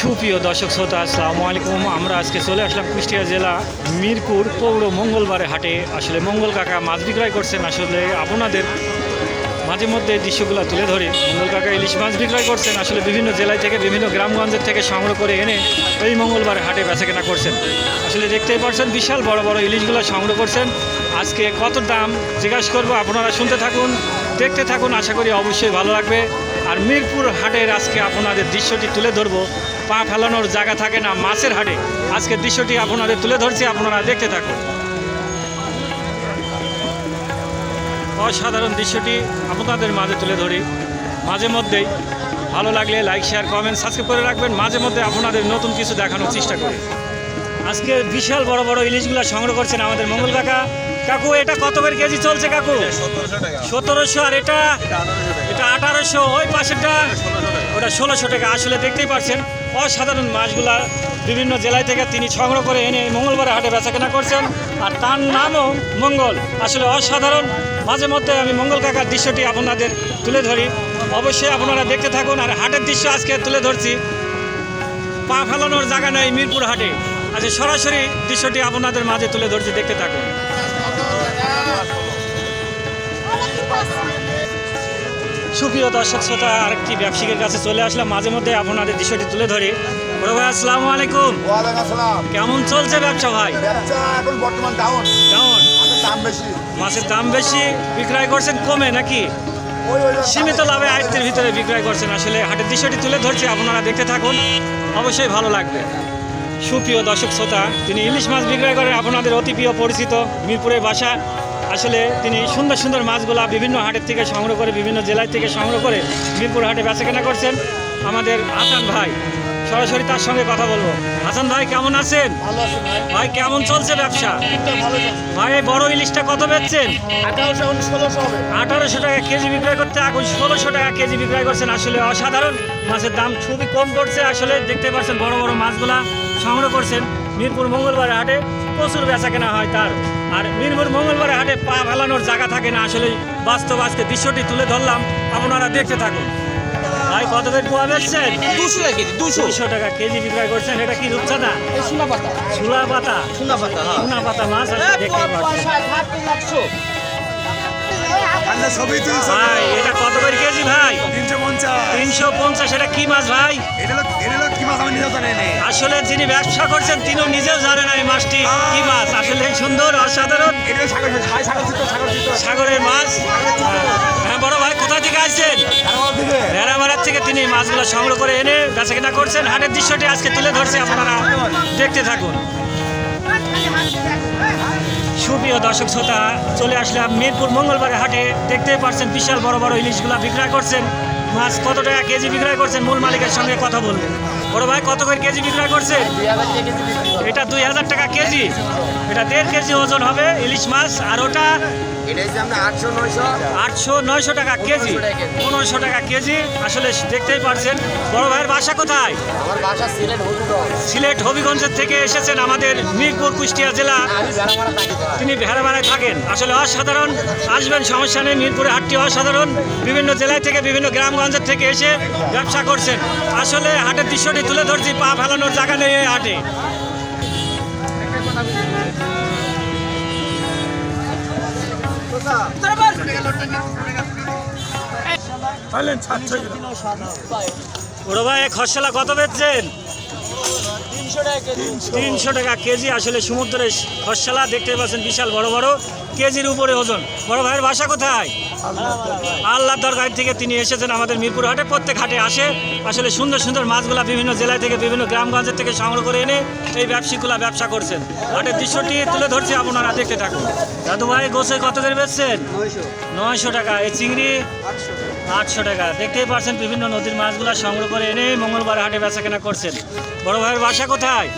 সুপ্রিয় দর্শক শ্রোতা, আসসালামু আলাইকুম। আমরা আজকে চলে আসলাম কুষ্টিয়া জেলা মিরপুর পৌর মঙ্গলবারে হাটে। আসলে মঙ্গল কাকা মাছ বিক্রয় করছেন। আসলে আপনাদের মাঝে মধ্যে দৃশ্যগুলো তুলে ধরে। মঙ্গল কাকা ইলিশ মাছ বিক্রয় করছেন। আসলে বিভিন্ন জেলায় থেকে, বিভিন্ন গ্রামগঞ্জের থেকে সংগ্রহ করে এনে এই মঙ্গলবারে হাটে বেচাকেনা করছেন। আসলে দেখতেই পারছেন, বিশাল বড় বড় ইলিশগুলো সংগ্রহ করছেন। আজকে কত দাম? জিজ্ঞাসা করব, আপনারা শুনতে থাকুন, দেখতে থাকুন। আশা করি অবশ্যই ভালো লাগবে। আর মিরপুর হাটের আজকে আপনাদের দৃশ্যটি তুলে ধরবো। পা ফেলানোর জায়গা থাকে না মাছের হাটে আজকের দৃশ্যটি আপনাদের তুলে ধরছি আপনারা দেখতে থাকুন। অসাধারণ দৃশ্যটি আপনাদের মাঝে তুলে ধরি। মাঝে মধ্যেই ভালো লাগলে লাইক শেয়ার কমেন্ট সাবস্ক্রাইব করে রাখবেন। মাঝে মধ্যে আপনাদের নতুন কিছু দেখানোর চেষ্টা করি। আজকে বিশাল বড় বড় ইলিশগুলো সংগ্রহ করছেন আমাদের মঙ্গল কাকা। কাকু এটা কত করে কেজি চলছে কাকু? সতেরোশো আর এটা? এটা আঠারোশো ওই পাশেরটা? ওটা ষোলোশো টাকা। আসলে দেখতেই পাচ্ছেন অসাধারণ মাছগুলা বিভিন্ন জেলায় থেকে তিনি সংগ্রহ করে এনে মঙ্গলবার হাটে বেচাকেনা করছেন। আর তার নামও মঙ্গল। আসলে অসাধারণ। মাঝে মধ্যে আমি মঙ্গল কাকার দৃশ্যটি আপনাদের তুলে ধরি। অবশ্যই আপনারা দেখতে থাকুন। আর হাটের দৃশ্য আজকে তুলে ধরছি। পা ফেলানোর জায়গা নেই মিরপুর হাটে। আচ্ছা সরাসরি দৃশ্যটি আপনাদের মাঝে তুলে ধরছি। দেখতে থাকুন। সুপ্রিয় দর্শক শ্রোতা আরেকটি ব্যবসায়ীর কাছে চলে আসলাম। মাঝে মধ্যে আপনাদের দৃশ্যটি তুলে ধরি। বড় ভাই আসসালামু আলাইকুম। কেমন চলছে ব্যবসা ভাই? এখন বর্তমান ডাউন কেমন দাম বেশি। মাছের দাম বেশি বিক্রয় করছেন কমে নাকি? সীমিত লাভে আয়ত্তের ভিতরে বিক্রয় করছেন। আসলে হাটের দৃশ্যটি তুলে ধরছি আপনারা দেখতে থাকুন। অবশ্যই ভালো লাগবে। সুপ্রিয় দর্শক শ্রোতা তিনি ইলিশ মাছ বিক্রয় করেন। আপনাদের অতি প্রিয় পরিচিত মিরপুরের বাসা আসলে তিনি সুন্দর সুন্দর মাছগুলা বিভিন্ন হাটের থেকে সংগ্রহ করে বিভিন্ন জেলায় থেকে সংগ্রহ করে মিরপুর হাটে বেচাকেনা করছেন আমাদের হাসান ভাই। সরাসরি তার সঙ্গে কথা বলব। হাসান ভাই কেমন আছেন? ভাই। কেমন চলছে ব্যবসা? ভাই এই বড় ইলিশটা কত বেচছেন? আঠারোশো টাকা কেজি বিক্রয় করতে এখন ষোলোশো টাকা কেজি বিক্রয় করছেন। আসলে অসাধারণ। মাছের দাম খুবই কম পড়ছে। আসলে দেখতে পাচ্ছেন বড় বড় মাছগুলা সংগ্রহ করছেন মিরপুর মঙ্গলবার হাটে। প্রচুর বেচা কেনা হয় তার। আর মিরপুর মঙ্গলবার হাটে পা ফেলানোর জায়গা থাকে না। আসলে বাস্তব আজকে দৃশ্যটি তুলে ধরলাম। আপনারা দেখতে থাকুন। ভাই কত করে পোয়া বেচছেন? দুশো টাকা কেজি দুশো। দুশো টাকা কেজি বিক্রয় করছেন। এটা কি রূপচাঁদা? না সোনা পাতা। চুলা পাতা? সোনা পাতা হ্যাঁ। পাতা মাছ আছে দেখতে পাচ্ছেন। ছবি তুলছে ভাই এটা কত করে কেজি ভাই? তিনশো পঞ্চাশ। তিনশো পঞ্চাশ এটা কি মাছ ভাই? এটা এটা কি মাছ? আমি নিজেও জানি না। আসলে যিনি ব্যবসা করছেন তিনিও নিজেও জানেন এই মাছটি কি মাছ। আসলে সুন্দর অসাধারণ। সাগরের মাছ। হ্যাঁ বড় ভাই কোথা থেকে আসছেন? আমার দিকে। ভেড়ামারার থেকে তিনি মাছগুলো সংগ্রহ করে এনে বেচা কেনা করছেন। হাটের দৃশ্যটি আজকে তুলে ধরছে আপনারা দেখতে থাকুন। সুপ্রিয় দর্শক শ্রোতা, চলে আসলাম মিরপুর মঙ্গলবারে হাটে। দেখতে পাচ্ছেন বিশাল বড় বড় ইলিশগুলা বিক্রয় করছেন। মাছ কত টাকা কেজি বিক্রয় করছেন? মূল মালিকের সঙ্গে কথা বলবেন বড় ভাই, কত করে কেজি বিক্রয় করছে এটা দুই হাজার টাকা কেজি। এটা দেড় কেজি ওজন হবে ইলিশ মাছ, আর ওটা আটশো নয়শো। টাকা কেজি পনেরোশো টাকা কেজি। আসলে দেখতেই পারছেন বড় ভাইয়ের বাসা কোথায়? সিলেট হবিগঞ্জের থেকে এসেছেন আমাদের মিরপুর কুষ্টিয়া জেলা। তিনি ভেড়ামারায় থাকেন। আসলে অসাধারণ আসবেন সমস্যা নেই মিরপুরে হাটটি অসাধারণ। বিভিন্ন জেলায় থেকে বিভিন্ন গ্রামগঞ্জের থেকে এসে ব্যবসা করছেন। আসলে হাটের দৃশ্যটি তুলে ধরছি পা ফেলানোর জায়গা নেই এই হাটে। বড় ভাই খসলা কত বেচছেন? তিনশো টাকা কেজি। আসলে সমুদ্রের খসলা দেখতে পাচ্ছেন বিশাল বড় বড়। কেজির উপরে ওজন। বড় ভাইয়ের বাসা কোথায়? আল্লাহ দরগাহ থেকে তিনি এসেছেন আমাদের মিরপুর হাটে। প্রত্যেক হাটে আসে। আসলে সুন্দর সুন্দর মাছগুলা বিভিন্ন জেলা থেকে বিভিন্ন গ্রামগঞ্জের থেকে সংগ্রহ করে এনে এই ব্যবসায়ীগুলা ব্যবসা করছেন। হাটের দৃশ্যটি তুলে ধরছি আপনারা দেখতে থাকুন। দাদু ভাই গোসে কত করে বেচছেন? নয়শো টাকা। এই চিংড়ি? আটশো টাকা। দেখতেই পারছেন বিভিন্ন নদীর মাছগুলো সংগ্রহ করে এনে মঙ্গলবার হাটে বেচা কেনা করছেন। বড় ভাইয়ের বাসা কোথায়?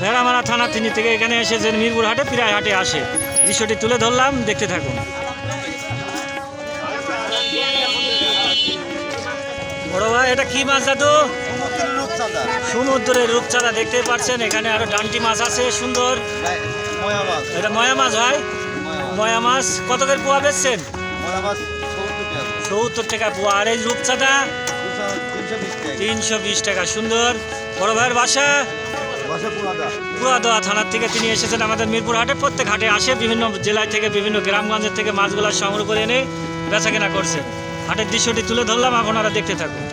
ভেড়ামারা থানা তিনি থেকে এখানে এসেছেন মিরপুর হাটে প্রায় হাটে আসে। দৃশ্যটি তুলে ধরলাম দেখতে থাকুন। বড় ভাই এটা কি মাছ দাদু? সমুদ্রের রূপচাঁদা দেখতেই পাচ্ছেন। এখানে আরও ডান্টি মাছ আছে সুন্দর। এটা ময়া মাছ ভাই? ময়া মাছ। কত করে পোয়া বেচছেন? সত্তর টাকা পোয়া আর এই রূপচাঁদা। তিনশো বিশ টাকা, সুন্দর। বড় ভাইয়ের বাসা? পুরাদোয়া থানার থেকে তিনি এসেছেন আমাদের মিরপুর হাটে। প্রত্যেক হাটে আসে, বিভিন্ন জেলায় থেকে, বিভিন্ন গ্রামগঞ্জের থেকে মাছগুলো সংগ্রহ করে এনে বেচা কেনা করছে হাটের দৃশ্যটি তুলে ধরলাম, আপনারা দেখতে থাকুন।